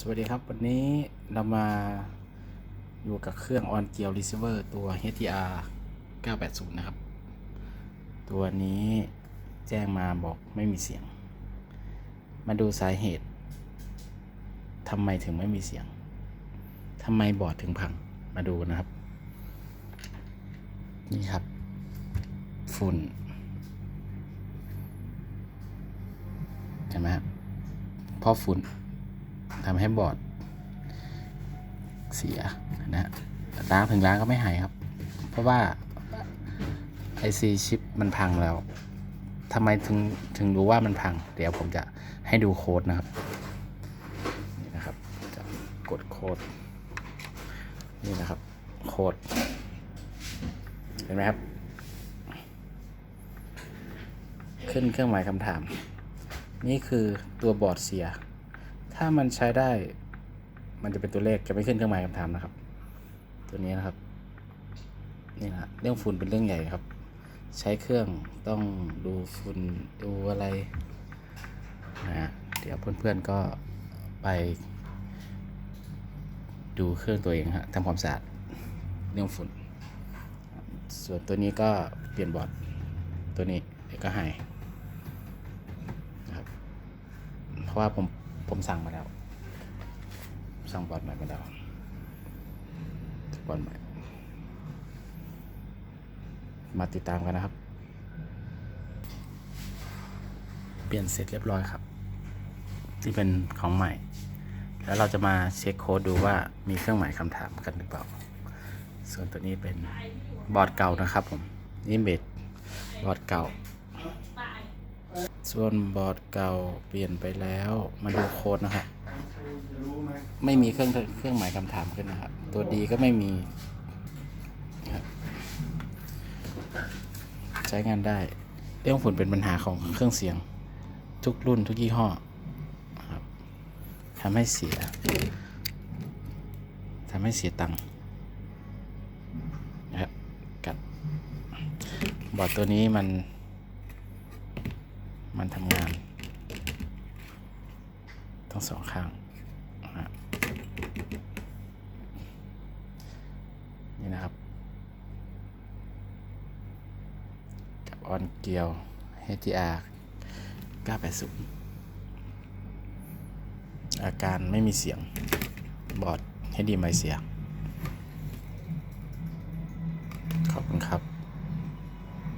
สวัสดีครับ วันนี้เรามาอยู่กับเครื่อง On Gear Receiver ตัว HTR 980 นะครับ ตัวนี้แจ้งมาบอกไม่มีเสียง มาดูสาเหตุทำไมถึงไม่มีเสียงทำไมบอร์ดถึงพังมาดูนะครับ นี่ครับ ฝุ่นเห็นไหมครับเพราะฝุ่น ทำให้บอร์ดเสียนะฮะล้างถึงล้างก็ไม่หายครับ เพราะว่า IC ชิปมันพังแล้วทำไมถึงถึงรู้ว่ามันพัง เดี๋ยวผมจะให้ดูโค้ดนะครับนี่นะครับจะกดโค้ดนี่นะครับ โค้ดเห็นไหมครับ ขึ้นเครื่องหมายคำถาม นี่คือตัวบอร์ดเสีย ถ้ามันใช้ได้ มันจะเป็นตัวเลขจะไม่ขึ้นเครื่องหมายคำถามนะครับ ตัวนี้นะครับ นี่นะเรื่องฝุ่นเป็นเรื่องใหญ่ครับ ใช้เครื่องต้องดูฝุ่นดูอะไรนะฮะเดี๋ยวเพื่อนๆก็ไป ดูเครื่องตัวเองฮะทำความสะอาดเรื่องฝุ่น ส่วนตัวนี้ก็เปลี่ยนบอร์ดตัวนี้เดี๋ยวก็หายนะครับเพราะว่าผม ผมสั่งมาแล้ว สั่งบอร์ดใหม่มาแล้วบอร์ดใหม่ มาติดตามกันนะครับ เปลี่ยนเสร็จเรียบร้อยครับ ที่เป็นของใหม่ แล้วเราจะมาเช็คโค้ดดูว่ามีเครื่องหมายคำถามกันหรือเปล่า ส่วนตัวนี้เป็นบอร์ดเก่านะครับผมนี่เบดบอร์ดเก่า ส่วนบอร์ดเก่าเปลี่ยนไปแล้ว มาดูโค้ดนะครับ ไม่มีเครื่องเครื่องหมายคำถามขึ้นนะครับ ตัวดีก็ไม่มี ใช้งานได้ เรื่องฝุ่นเป็นปัญหาของเครื่องเสียง ทุกรุ่นทุกยี่ห้อทำให้เสียทำให้เสียตังค์นะครับกับบอร์ดตัวนี้มัน มันทำงานทั้งสองข้างนี่นะครับ กับออนเกียว HTR 980 อาการไม่มีเสียงบอร์ดให้ดีไม่เสียงขอบคุณครับ